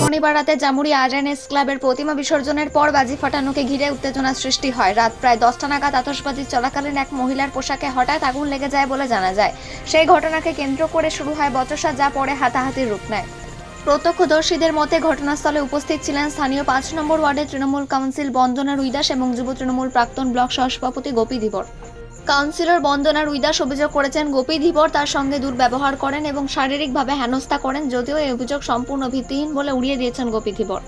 শনিবার রাতে জামুরি আরএনএস ক্লাবের প্রতিমা বিসর্জনের পর বাজি ফাটানোকে ঘিরে উত্তেজনা সৃষ্টি হয়। রাত প্রায় দশটা নাগাদ আতশবাজি চলাকালীন এক মহিলার পোশাকে হঠাৎ আগুন লেগে যায় বলে জানা যায়। সেই ঘটনাকে কেন্দ্র করে শুরু হয় বচসা, যা পরে হাতাহাতির রূপ নেয়। প্রত্যক্ষদর্শীদের মতে ঘটনাস্থলে উপস্থিত ছিলেন স্থানীয় পাঁচ নম্বর ওয়ার্ডের তৃণমূল কাউন্সিল বন্দনা রুইদাস এবং যুব তৃণমূল প্রাক্তন ব্লক সহসভাপতি গোপী ধীবর কাউন্সিলর বন্দনা রুইদাস অভিযোগ করেছেন, গোপী ধীবর তার সঙ্গে দুর্ব্যবহার করেন এবং শারীরিকভাবে হেনস্থা করেন, যদিও এই অভিযোগ সম্পূর্ণ ভিত্তিহীন বলে উড়িয়ে দিয়েছেন গোপী ধীবর।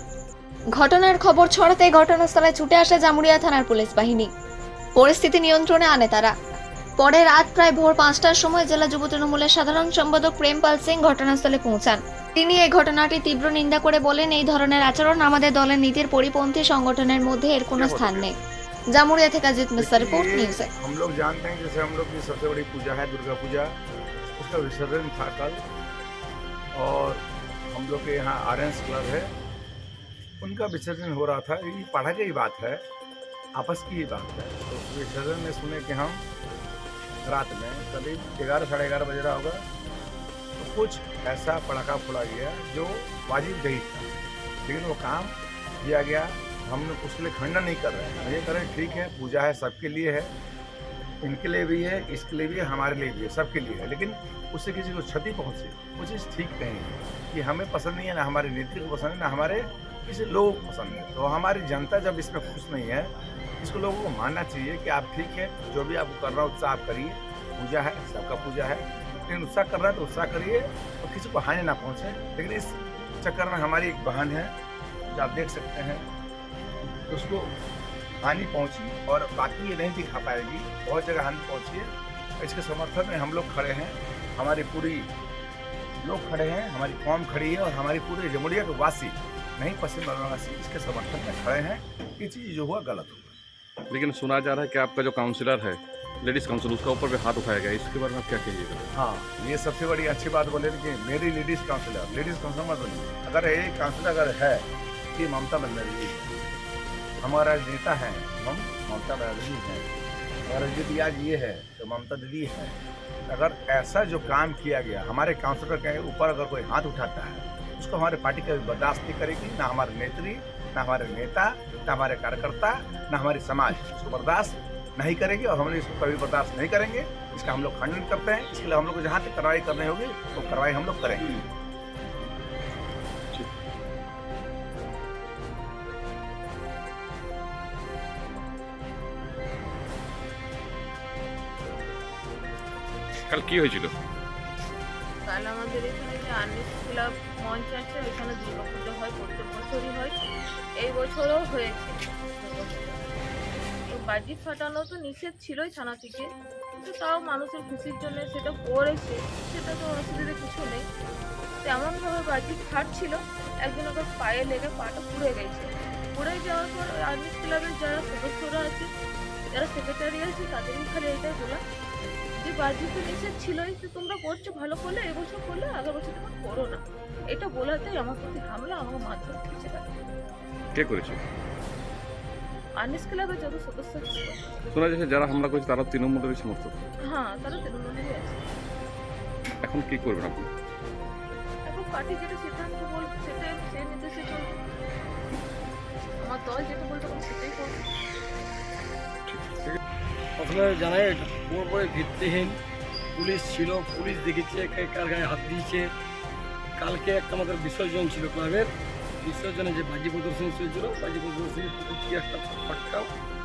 ঘটনার খবর ছড়াতে ঘটনাস্থলে ছুটে আসে জামুরিয়া থানার পুলিশ বাহিনী। পরিস্থিতি নিয়ন্ত্রণে আনে তারা। পরে রাত প্রায় ভোর পাঁচটার সময় জেলা যুব তৃণমূলের সাধারণ সম্পাদক প্রেমপাল সিং ঘটনাস্থলে পৌঁছান। তিনি এই ঘটনাটি তীব্র নিন্দা করে বলেন, এই ধরনের আচরণ আমাদের দলের নীতির পরিপন্থী সংগঠনের মধ্যে এর কোনো স্থান নেই। जामुड़िया थे काजित मिस्र रिपोर्ट न्यूज़ है हम लोग जानते हैं जैसे हम लोग की सबसे बड़ी पूजा है दुर्गा पूजा उसका विसर्जन था कल। और हम लोग के यहाँ आर एन क्लब है। उनका विसर्जन हो रहा था। ये पढ़ा की बात है आपस की ही बात है। तो विसर्जन में सुने कि हम रात में करीब ग्यारह साढ़े ग्यारह बज रहा होगा तो कुछ ऐसा पड़ाका फुला गया जो वाजिब गई था। लेकिन वो काम किया गया। हम उसके लिए खंडन नहीं कर रहे हैं। ये करें ठीक है, पूजा है, सबके लिए है। इनके लिए भी है, इसके लिए भी है, हमारे लिए भी है, सबके लिए है। लेकिन उससे किसी को क्षति पहुँचे, वो चीज़ ठीक नहीं है कि हमें पसंद नहीं है, ना हमारे नेत्री को पसंद है, ना हमारे किसी लोगों को पसंद है। तो हमारी जनता जब इसमें खुश नहीं है, इसको लोगों को मानना चाहिए कि आप ठीक है, जो भी आपको है, उत्साह आप करिए। पूजा है, सबका पूजा है। लेकिन उत्साह कर रहा है तो उत्साह करिए और किसी को हानि ना पहुँचे। लेकिन इस चक्कर में हमारी एक बहन है, जो आप देख सकते हैं उसको हानि पहुँची और बाकी ये नहीं दिखा पाएगी। बहुत जगह हानि पहुँची है। इसके समर्थन में हम लोग खड़े हैं। हमारी पूरी लोग खड़े हैं हमारी कौम खड़ी है और हमारी पूरी जमुड़िया के वासी नहीं पश्चिम बंगाल वासी इसके समर्थन में खड़े हैं। ये चीज़ जो हुआ गलत हुआ। लेकिन सुना जा रहा है कि आपका जो काउंसिलर है लेडीज़ काउंसिल उसका ऊपर भी हाथ उठाया गया इसके बारे में आप क्या कहिएगा? हाँ ये सबसे बड़ी अच्छी बात बोले कि मेरी लेडीज़ काउंसिलर लेडीज़ काउंसिलर मत बनिए अगर ये काउंसिलर अगर है कि ममता बनर्जी हमारा नेता है, हम ममता बनर्जी हैं। अगर यदि आज ये है तो ममता दीदी है। अगर ऐसा जो काम किया गया, हमारे काउंसिलर के ऊपर अगर कोई हाथ उठाता है, उसको हमारे पार्टी कभी बर्दाश्त नहीं करेगी, ना हमारे नेत्री, ना हमारे नेता, ना हमारे कार्यकर्ता, ना हमारे समाज। उसको बर्दाश्त नहीं करेगी और हम लोग इसको कभी बर्दाश्त नहीं करेंगे। इसका हम लोग खंडन करते हैं। इसके लिए हम लोग को जहाँ तक कार्रवाई करनी होगी, वो तो कार्रवाई हम लोग करेंगे। কাল কি হয়েছিল? কাল আমাদের এখানে যে আর্নিস ক্লাব মঞ্চ আছে, ওইখানে দুর্গা হয়, প্রত্যেক বছরই হয়। এই বছরও হয়েছে। তো বাজি ফাটানো তো নিষেধ ছিলই থানা থেকে। কিন্তু তাও মানুষের খুশির জন্য সেটা করেছে। সেটা তো অসুবিধা কিছু নেই। তেমনভাবে বাজি ফাটছিল একজন ওকে পায়ে লেগে পাটা পুড়ে গেছে। পুড়ে যাওয়ার পর ওই আর্নিস ক্লাবের যারা সদস্যরা আছে, যারা সেক্রেটারি আছে তাদেরই খালি এটাই বলা যে বাজি তো নিষেধ ছিলই যে তোমরা করছ ভালো করলে এবছর করলে আগের বছর তোমরা করো না। এটা বলাতেই আমার প্রতি হামলা আমাকে মারধর করছে কে করেছে? আর্নিস ক্লাবের যত সদস্য ছিল শোনা যাচ্ছে যারা হামলা করেছে তারা তৃণমূলেরই সমর্থক। হ্যাঁ তারা তৃণমূলেরই আছে। এখন কি করবেন আপনি? এখন পার্টি যেটা সিদ্ধান্ত বলবে সেটাই সেই নির্দেশে চলবে। আমার দল যেটা বলতে পারবে সেটাই করবে। প্রথমে জানাই এটা পুরোপুরি ভিত্তিহীন। পুলিশ ছিল, পুলিশ দেখেছে কার গায়ে হাত দিয়েছে। কালকে একটা আমাদের বিসর্জন ছিল ক্লাবের। বিসর্জনে যে বাজি প্রদর্শন চলছিল, বাজি প্রদর্শনী কি একটা ফটকা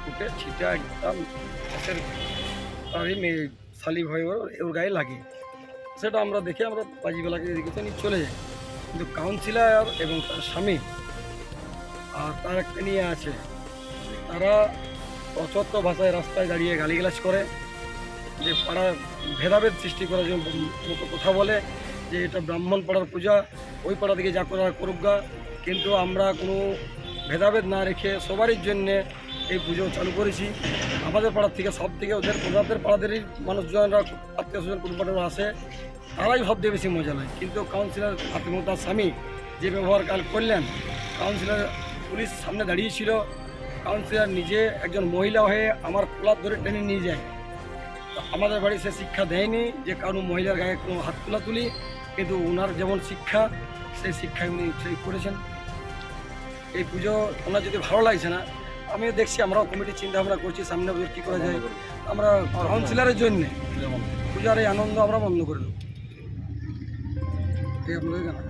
উঠে ছিটা একদম হাতের পাড়ি মেয়ে শালি ভয় ওর ওর গায়ে লাগে। সেটা আমরা দেখে আমরা বাজিবেলাকে দেখেছি নিয়ে চলে যাই। কিন্তু কাউন্সিলার এবং তার স্বামী আর তার একটা নিয়ে আছে, তারা অচত্ব ভাষায় রাস্তায় দাঁড়িয়ে গালিগালাজ করে, যে পাড়া ভেদাভেদ সৃষ্টি জন্য মতো কথা বলে, যে এটা ব্রাহ্মণ পাড়ার পূজা, ওই পাড়া থেকে যা করার করুক গা। কিন্তু আমরা কোনো ভেদাভেদ না রেখে সবারই জন্যে এই পুজো চালু করেছি। আমাদের পাড়ার থেকে সব থেকে ওদের ওনাদের পাড়াদেরই মানুষজনরা, আত্মীয় স্বজন কুটুম্বরা আসে, তারাই সব থেকে বেশি মজা নেয়। কিন্তু কাউন্সিলর আপনি তার স্বামী যে ব্যবহার কাল করলেন, কাউন্সিলর পুলিশ সামনে দাঁড়িয়েছিল কাউন্সিলর নিজে একজন মহিলা হয়ে আমার কোলার ধরে টেনে নিয়ে যায়। আমাদের বাড়ি সে শিক্ষা দেয়নি যে কারও মহিলার গায়ে কোনো হাত তোলা তুলি কিন্তু ওনার যেমন শিক্ষা, সেই শিক্ষায় উনি সেই করেছেন। এই পুজো ওনার যদি ভালো লাগছে না, আমিও দেখছি, আমরাও কমিটি চিন্তা ভাবনা করছি, সামনে বছর কী করা যায়। আমরা কাউন্সিলরের জন্য, পূজার এই আনন্দ আমরা বন্ধ করে দেবো। এই আপনাদের জানা